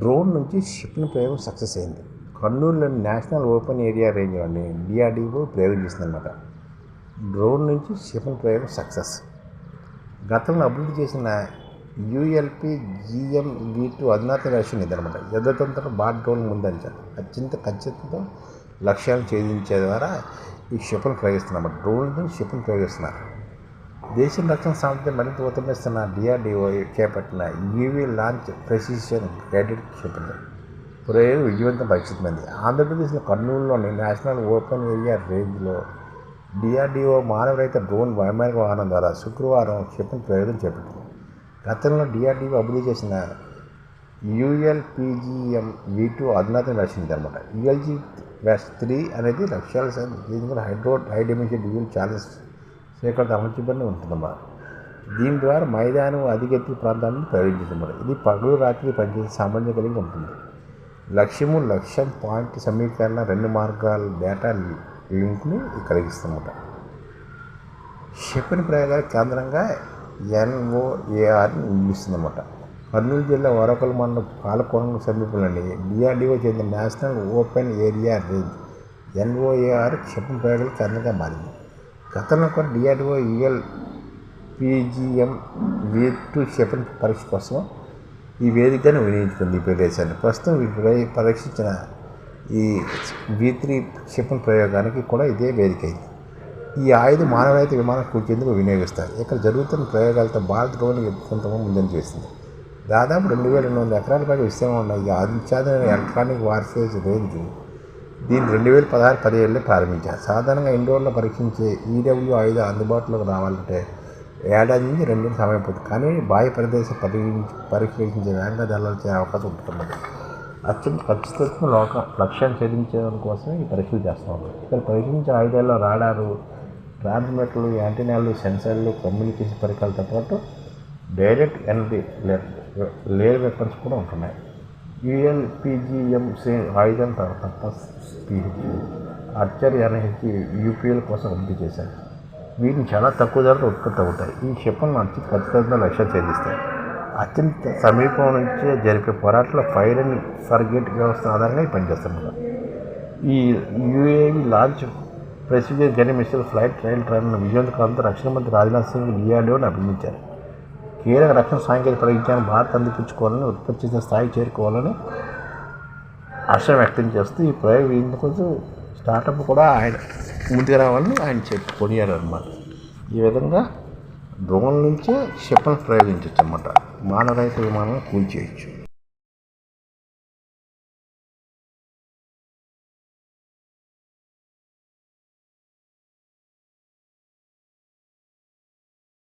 Drone నుంచి క్షిపణి ప్రయోగం సక్సెస్ అయింది. కర్నూలులోని నేషనల్ ఓపెన్ ఏరియా రేంజ్లోని డిఆర్డీఓ ప్రయోగం డ్రోన్ నుంచి క్షిపణి ప్రయోగం సక్సెస్. గతంలో అభివృద్ధి చేసిన యూఎల్పి జిఎం వి టూ అధునాతన వెర్షన్ ఇదనమాట యుద్ధతంత్ర బాట్ డ్రోన్ ముందంచారు అత్యంత ఖచ్చితంతో లక్ష్యాలను ఛేదించే ద్వారా ఈ క్షిపణి ప్రయోగిస్తున్నమాట డ్రోన్ క్షిపణి ప్రయోగిస్తున్నారు. దేశం రక్షణ సామర్థ్యం మరింత ఉత్తమిస్తున్న డిఆర్డిఓ చేపట్టిన యూవీ లాంచ్ ప్రెసిషన్ గైడెడ్ క్షిపణి. ప్రయోగం విజయవంతం పరీక్షితమైంది ఆంధ్రప్రదేశ్లో కర్నూలులోని నేషనల్ ఓపెన్ ఏరియా రేంజ్లో డిఆర్డిఓ మానవరహిత డ్రోన్ వైమానిక వాహనం ద్వారా శుక్రవారం క్షిపణి ప్రయోగం చేపట్టింది. గతంలో డిఆర్డిఓ అభివృద్ధి చేసిన యూఎల్పిజిఎం వి టూ అధునాతన వెర్షన్ అనమాట యూఎల్జీ వెస్ట్ త్రీ అనేది లక్ష్యాల దీని hydro high dimension dual challenge సేకరణ అమర్చబడి ఉంటుందన్నమాట దీని ద్వారా మైదానం అధికెత్తి ప్రాంతాన్ని ప్రయోగించుతున్నారు ఇది పగలు రాత్రి పనిచేసే సామర్థ్యం కలిగి ఉంటుంది. లక్ష్యము లక్ష్యం పాయింట్ సమీకరణ రెండు మార్గాల డేటా లింక్ని కలిగిస్తున్నమాట క్షిపణి ప్రయోగాల కేంద్రంగా ఎన్ఓఏఆర్ని నిలుస్తుందన్నమాట కర్నూలు జిల్లా వరకల్ మండలం పాలకొండ సమీపంలోని డిఆర్డిఓ చెందిన national open area range NOAR క్షిపణి ప్రయోగాల కేంద్రంగా మారింది. గతంలో కూడా DRDO UL PGM V two క్షిపణి పరీక్ష కోసం ఈ వేదికను వినియోగించుకుంది ఈ ప్రదేశాన్ని. ప్రస్తుతం ఈ పరీక్షించిన ఈ వీ త్రీ క్షిపణి ప్రయోగానికి కూడా ఇదే వేదిక అయింది ఈ ఆయుధ మానవరహిత విమానం కూర్చేందుకు వినియోగిస్తారు. ఇక్కడ జరుగుతున్న ప్రయోగాలతో భారత్ డ్రోన్ కొంతమంది ముందంజ వేస్తుంది దాదాపు రెండు వేల రెండు వందల ఎకరాల పైగా విస్తీర్ణం ఉన్న ఈ అత్యాధునిక ఎలక్ట్రానిక్ వార్ఫేజ్ రేంజ్ దీన్ని రెండు వేల పదహారు పదిహేడులో ప్రారంభించారు. సాధారణంగా ఇండోర్లో పరీక్షించే ఈడబ్ల్యూ ఆయుధ అందుబాటులోకి రావాలంటే ఏడాది నుంచి రెండు నెలలు సమయం పడుతుంది. కానీ బాహ్య ప్రదేశం పరిగణించి పరీక్షించే వేగంగా దళాల్చే అవకాశం ఉంటున్నది. అత్యంత ఖచ్చితత్వం లోక లక్ష్యాన్ని ఛేదించడం కోసం ఈ పరీక్షలు చేస్తూ ఉన్నారు ఇక్కడ పరీక్షించే ఆయుధాల్లో రాడారు ట్రాన్స్మిటర్లు యాంటీనాలు సెన్సర్లు కమ్యూనికేషన్ పరికరాలతో పాటు డైరెక్ట్ ఎనర్జీ లేయర్ వెపన్స్ కూడా ఉంటున్నాయి. యుఎల్పిజిఎం సే ఆయుధం తర్వాత పిహెచ్ ఆర్చర్ ఎన్హెచ్ యూపీఎల్ కోసం అభివృద్ధి చేశారు. వీటిని చాలా తక్కువ ధరలో ఉత్పత్తి అవుతాయి. ఈ క్షిపణులు అతి ఖచ్చితంగా లక్ష్యం ఛేదిస్తాయి అత్యంత సమీపం నుంచే జరిపే పోరాటంలో ఫైర్ అండ్ ఫర్గెట్ వ్యవస్థ ఆధారంగా పనిచేస్తున్నారు. ఈ UAV launch president journey mister flight trial train విజయవంతకాలంతో రక్షణ మంత్రి రాజ్నాథ్ సింగ్ డిఆర్డీఓని అభినందించారు. కీలక రక్షణ సాంకేతిక పరిజ్ఞానం భారత్ అందిపించుకోవాలని ఉత్పత్తి చేసిన స్థాయి చేరుకోవాలని ఆశ వ్యక్తం చేస్తూ ఈ ప్రయోగం ఇందుకోసం స్టార్టప్ కూడా ఆయన ముందుకు రావాలని ఆయన చెప్పి కొనియారు అనమాట ఈ విధంగా డ్రోన్ నుంచే క్షిపణి ప్రయోగించవచ్చు అనమాట మానవరహిత విమానం కూల్చేయచ్చు.